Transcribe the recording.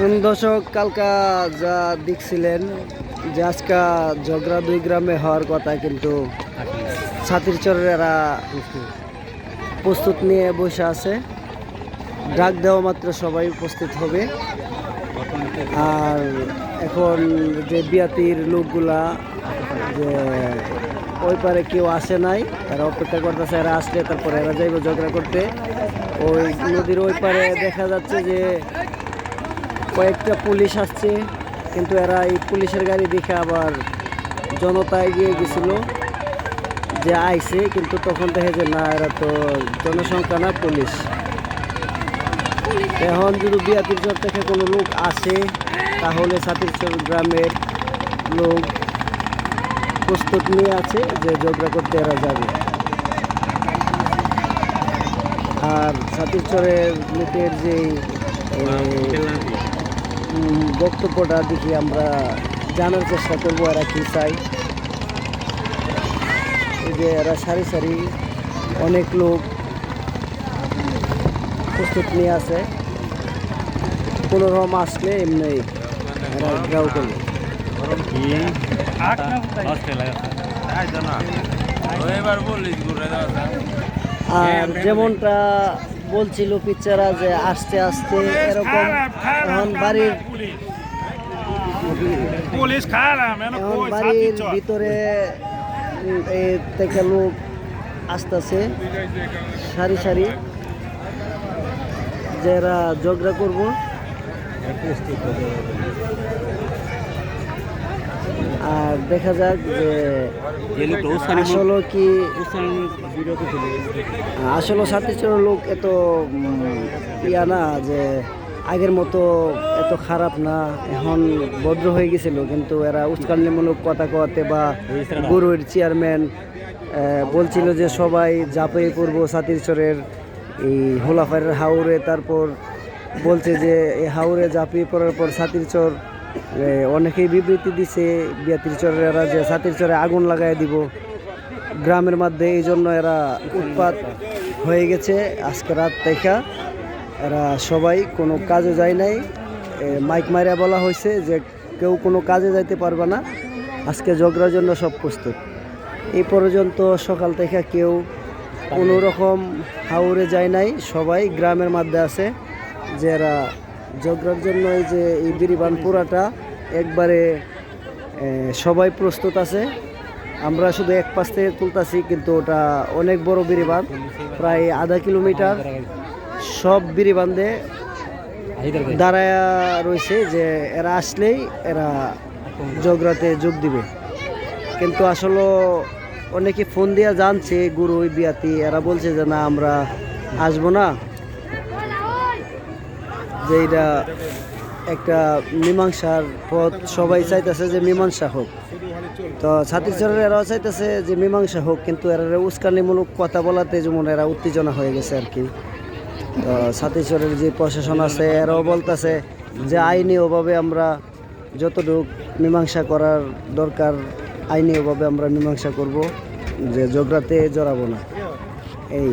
দর্শক, কালকা যা দেখছিলেন যে আজকা ঝগড়া দুই গ্রামে হওয়ার কথা কিন্তু ছাতির চরেরা প্রস্তুত নিয়ে বসে আছে। ডাক দেওয়া মাত্র সবাই উপস্থিত হবে। আর এখন যে বিয়াতির লোকগুলা, যে ওই পারে কেউ আসে নাই, তারা অপেক্ষা করতেছে, এরা আসলে তারপরে এরা যাইব ঝগড়া করতে। ওই নদীর ওই পারে দেখা যাচ্ছে যে কয়েকটা পুলিশ আসছে, কিন্তু এরা এই পুলিশের গাড়ি দেখে আবার জনতা এগিয়ে গেছিল যে আইছে, কিন্তু তখন দেখে যে না, এরা তো জনসংখ্যা না, পুলিশ। এখন যদি বিয়াতির চর থেকে কোনো লোক আসে, তাহলে সাতিরচর গ্রামের লোক প্রস্তুত নিয়ে আছে যে ঝগড়া করতে এরা যাবে। আর সাতিরচরের লোকের যে বক্তব্যটা দেখি আমরা জানার চেষ্টা করব এরা কি চাই। এই যে এরা সারি সারি অনেক লোক প্রস্তুত নিয়ে আছে। কোনো রকম আসলে এমনি এরা করবে আর যেমনটা বলছিল পিকচারা যে আস্তে আস্তে এরকম এখন বাড়ির পুলিশ খারাপ এখন বাড়ির ভিতরে থেকে লোক আসতেছে সারি সারি যারা ঝগড়া করব। আর দেখা যাক যে আসলে কি আসলে সাতিশর লোক এত ইয়া না যে আগের মতো এত খারাপ না এখন ভদ্র হয়ে গেছিল। কিন্তু এরা উস্কানিমূলক কথা কওয়াতে বা গুরুর চেয়ারম্যান বলছিল যে সবাই ঝাঁপিয়ে পড়ব সাতিরচরের এই হোলাফারের হাওরে। তারপর বলছে যে এই হাওরে ঝাঁপিয়ে পড়ার পর সাতিরচর অনেকেই বিবৃতি দিছে, বিয়াতির চরেরা যে সাতির চরে আগুন লাগাই দিব। গ্রামের মধ্যে এই জন্য এরা উৎপাত হয়ে গেছে আজকে রাত থেকে এরা সবাই কোনো কাজে যায় নাই। মাইক মারিয়া বলা হয়েছে যে কেউ কোনো কাজে যাইতে পারবে না। আজকে ঝগড়ার জন্য সব প্রস্তুত। এই পর্যন্ত সকাল থেকে কেউ কোনো রকম হাওরে যায় নাই। সবাই গ্রামের মধ্যে আছে যে ঝগড়ার জন্য এই যে এই বিরিবান পুরাটা একবারে সবাই প্রস্তুত আছে। আমরা শুধু এক পাশ থেকে তুলতাছি, কিন্তু ওটা অনেক বড় বিরিবান, প্রায় আধা কিলোমিটার। সব বিরিবান্ধে দাঁড়ায় রয়েছে যে এরা আসলেই এরা ঝগড়াতে যোগ দিবে। কিন্তু আসলে অনেকে ফোন দিয়া জানছে, গুরু বিয়াতি। এরা বলছে যে, না, আমরা আসব না। যে এটা একটা মীমাংসার পথ সবাই চাইতেছে যে মীমাংসা হোক। তো ছাত্রীচরের এরাও চাইতেছে যে মীমাংসা হোক, কিন্তু এরা উস্কানিমূলক কথা বলাতে যেমন এরা উত্তেজনা হয়ে গেছে আর কি। তো ছাত্রীচরের যে প্রশাসন আছে, এরাও বলতেছে যে আইনিভাবে আমরা যতটুক মীমাংসা করার দরকার আইনিভাবে আমরা মীমাংসা করব, যে ঝগড়াতে জড়াবো না। এই।